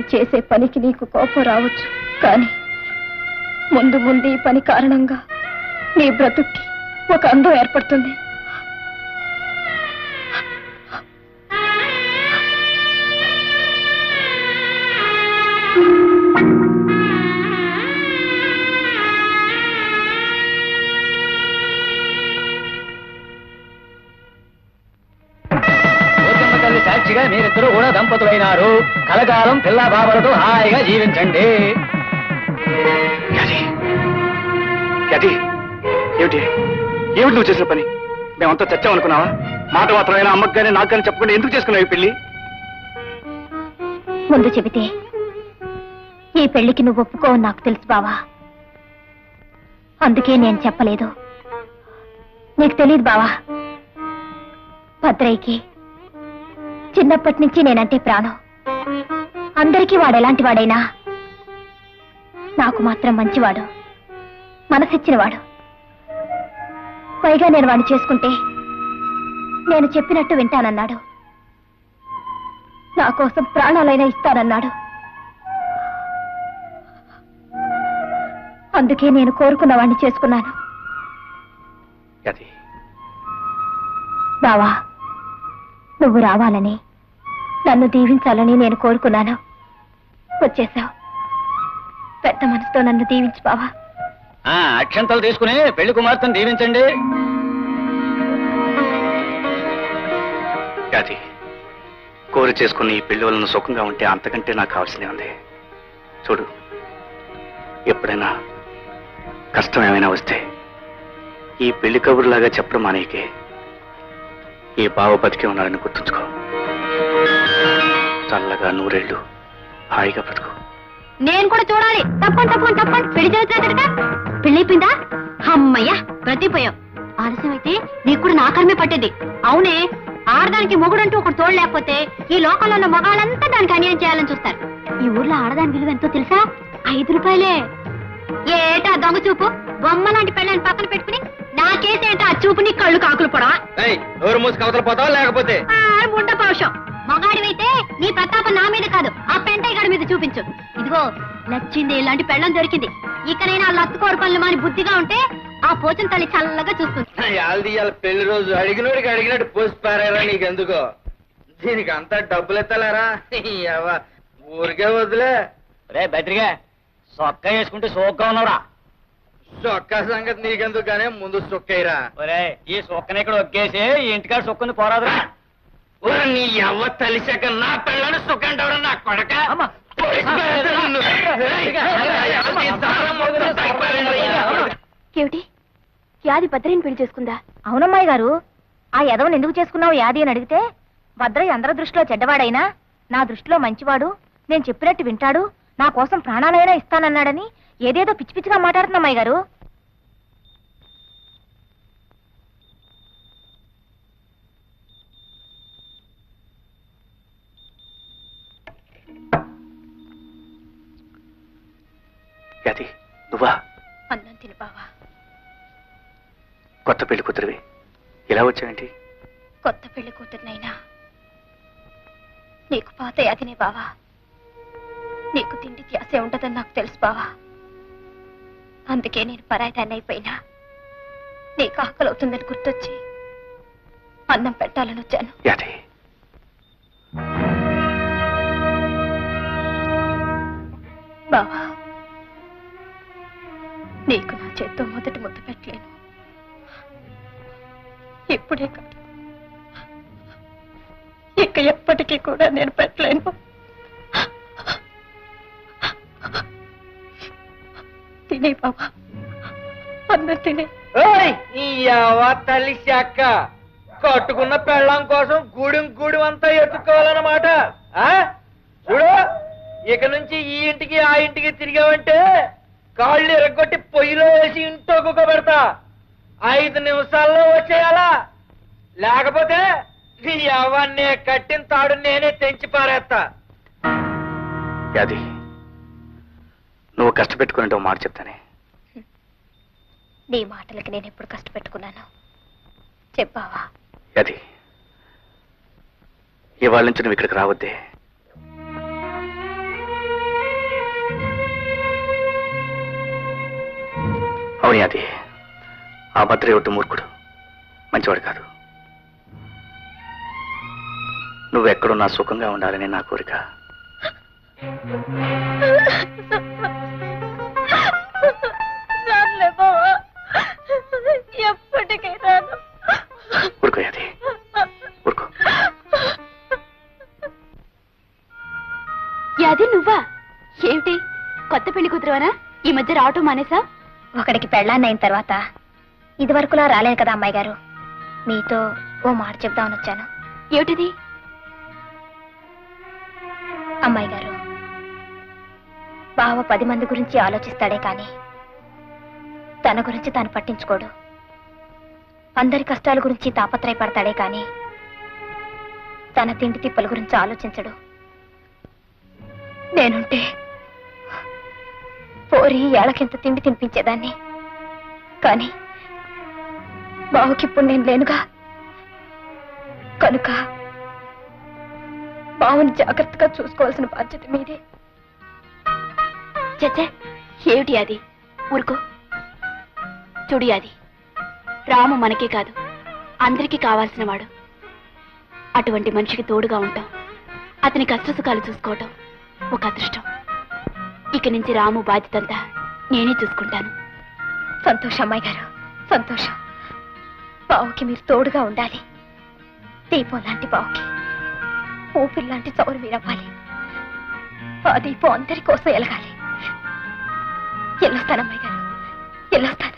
చేసే పనికి నీకు కోపం రావచ్చు. కానీ ముందు ముందు ఈ పని కారణంగా నీ బ్రతుక్కి ఒక అందం ఏర్పడుతుంది. సాక్షిగా మీరిద్దరూ కూడా దంపతులైనారు. కలకాలం పిల్ల బాబలతో హాయిగా జీవించండి. యది యది ఏమిటి? ఏమిటి నువ్వు చేసిన పని? మేమంతా చచ్చామనుకున్నావా మాట మాత్రమైనా అమ్మకు కానీ నాకు కానీ చెప్పకుండా ఎందుకు చేసుకున్నావు ఈ పెళ్ళి ముందు చెబితే ఈ పెళ్ళికి నువ్వు ఒప్పుకోవు నాకు తెలుసు బావా. అందుకే నేను చెప్పలేదు. నీకు తెలియదు బావా. భద్రయ్యకి చిన్నప్పటి నుంచి నేనంటే ప్రాణం. అందరికీ వాడు ఎలాంటి వాడైనా నాకు మాత్రం మంచివాడు మనసిచ్చినవాడు. పైగా నేను వాడిని చేసుకుంటే నేను చెప్పినట్టు వింటానన్నాడు. నా కోసం ప్రాణాలైనా ఇస్తానన్నాడు. అందుకే నేను కోరుకున్న వాడిని చేసుకున్నాను. బావా నువ్వు రావాలని నన్ను దీవించాలని నేను కోరుకున్నాను. వచ్చేసావు. పెద్ద మనసుతో నన్ను దీవించు బావా. ఆ అక్షంతలు తీసుకుని పెళ్ళి కుమార్తెను దీవించండి. యది కోరి చేసుకుని ఈ పెళ్ళి వలన సుఖంగా ఉంటే అంతకంటే నాకు కావాల్సిందే ఉంది. చూడు ఎప్పుడైనా కష్టం ఏమైనా వస్తే ఈ పెళ్ళి కబుర్లాగా చెప్పడం మానేకే ఈ బావ బతికే ఉన్నాడని గుర్తుంచుకో. చల్లగా నూరేళ్ళు హాయిగా బతుకు. నేను కూడా చూడాలి. తప్పని తప్పని తప్పని. పెళ్ళి జరుగుతుందట పెళ్ళైపోయిందా? అమ్మయ్యా బ్రతిపోయావు ఆలస్యమైతే నీకు కూడా నా కర్మే పట్టేది. అవునే ఆడదానికి మొగుడంటూ ఒకటి తోడు లేకపోతే ఈ లోకంలో ఉన్న మగాళ్ళంతా దానికి అన్యాయం చేయాలని చూస్తారు. ఈ ఊర్లో ఆడదాని విలువ ఎంతో తెలుసా? ఐదు రూపాయలే. ఏటా దొంగ చూపు? బొమ్మ లాంటి పెళ్ళని పక్కన పెట్టుకుని నాకేసేంటా ఆ చూపు నీ కళ్ళు కాకులు పొడవా నోరు మూసి కవతల పోతావా లేకపోతే? ఆ, ముండ పౌషం మగాడివైతే నీ ప్రతాపం నా మీద కాదు ఆ పెంటయ్య గారి మీద చూపించు. ఇదిగో నచ్చింది ఇలాంటి పెళ్ళం దొరికింది. ఇకనైనా ఆ లత్తుకోరు పనులు మాని బుద్ధిగా ఉంటే ఆ పోచన తల్లి చల్లగా చూస్తుంది. పెళ్ళి రోజు అడిగినోడికి అడిగినట్టు పోసి పారారా నీకెందుకో? దీనికి అంతా డబ్బులు ఎత్తలేరా? ఊరికే వదిలే. రే బద్రిగా. సొక్క వేసుకుంటే సోగ్గా ఉన్నావురా సొక్క సంగతి నీకెందుకు గానే ముందు సొక్కైరా ఒరే ఈ సొక్కని ఇక్కడ ఒగ్గేసి ఈ ఇంటికాడ సొక్కుంది పోరాదురా నీ ఎవ్వ తలిసాక నా పిల్లని సుఖంటాడు నా కొడక? ఏమిటి యాది భద్రయ్యని పెళ్ళి చేసుకుందా అవునమ్మాయి గారు ఆ యదవని ఎందుకు చేసుకున్నావు యాది అని అడిగితే భద్రయ్య అందరి దృష్టిలో చెడ్డవాడైనా నా దృష్టిలో మంచివాడు నేను చెప్పినట్టు వింటాడు నా కోసం ప్రాణాలైనా ఇస్తానన్నాడని ఏదేదో పిచ్చి పిచ్చిగా మాట్లాడుతున్నమ్మాయి గారు. నువ్వా? అన్నం తిని బావా. కొత్త పెళ్ళి కూతురివి. ఇలా వచ్చావేంటి? కొత్త పెళ్ళి కూతురునైనా. నీకు పాత యాదినే బావా. నీకు తిండి ధ్యాసే ఉండదని నాకు తెలుసు బావా. అందుకే నేను పరాయిదాన్ని అయిపోయినా నీకు ఆకలి అవుతుందని గుర్తొచ్చి అన్నం పెట్టాలని వచ్చాను. యది. బావా నీకు నా చేత్తో మొదటి ముద్ద పెట్టలేను. ఇప్పుడే కాదు. ఇక ఎప్పటికీ కూడా నేను పెట్టలేను. తినే బావా. అన్నం తినే. ఎవ తలిసాక కట్టుకున్న పెళ్ళం కోసం గూడెం గూడెం అంతా ఎత్తుకోవాలన్నమాట ఆ? చూడు ఇక నుంచి ఈ ఇంటికి ఆ ఇంటికి తిరిగావంటే కాళ్ళు ఎరగొట్టి పొయ్యిలో వేసి ఇంట్లో కుక్కబెడతా. ఐదు నిమిషాల్లో వచ్చేయాలా? లేకపోతే నీ ఎవన్నే కట్టిన తాడు నేనే తెంచి పారేస్తా. నువ్వు కష్టపెట్టుకునేటో మాట చెప్తానే. నీ మాటలకి నేను ఎప్పుడు కష్టపెట్టుకున్నాను? చెప్పావా? అది. ఇవాళ నుంచి నువ్వు ఇక్కడికి రావద్దే. అవుని అది ఆ భద్ర ఒట్టు మూర్ఖుడు మంచివాడు కాదు. నువ్వెక్కడున్నా సుఖంగా ఉండాలని నా కోరిక. కొత్త పెళ్ళి కూతురువనా? ఈ మధ్య రావటం మానేసా? ఒకడికి పెళ్ళాన్నైన తర్వాత ఇదివరకులా రాలేదు కదా అమ్మాయి గారు. మీతో ఓ మాట చెప్దామని వచ్చాను ఏమిటిది? అమ్మాయి గారు బావ పది మంది గురించి ఆలోచిస్తాడే కానీ తన గురించి తాను పట్టించుకోడు. అందరి కష్టాల గురించి తాపత్రయపడతాడే కానీ తన తిండి తిప్పల గురించి ఆలోచించడు. నేనుంటే పోరి ఏళ్ళకింత తిండి తినిపించేదాన్ని. కానీ బావుకిప్పుడు నేను లేనుగా. కనుక బావుని జాగ్రత్తగా చూసుకోవాల్సిన బాధ్యత మీదే. చచ్చే ఏమిటి అది? ఊరుకో. చుడి అది రాము మనకే కాదు అందరికీ కావాల్సిన వాడు. అటువంటి మనిషికి తోడుగా ఉంటాం. అతని కష్టసుఖాలు చూసుకోవటం ఒక అదృష్టం. ఇక నుంచి రాము బాధ్యతంతా నేనే చూసుకుంటాను. సంతోషం అమ్మాయి గారు. సంతోషం. బావుకి మీరు తోడుగా ఉండాలి. దీపం లాంటి బావుకి. ఊపిరి లాంటి చౌరు మీరవ్వాలి ఆ దీపం అందరి కోసం ఎలగాలి. ఎల్లొస్తాను అమ్మాయి గారు. ఎల్లొస్తాను.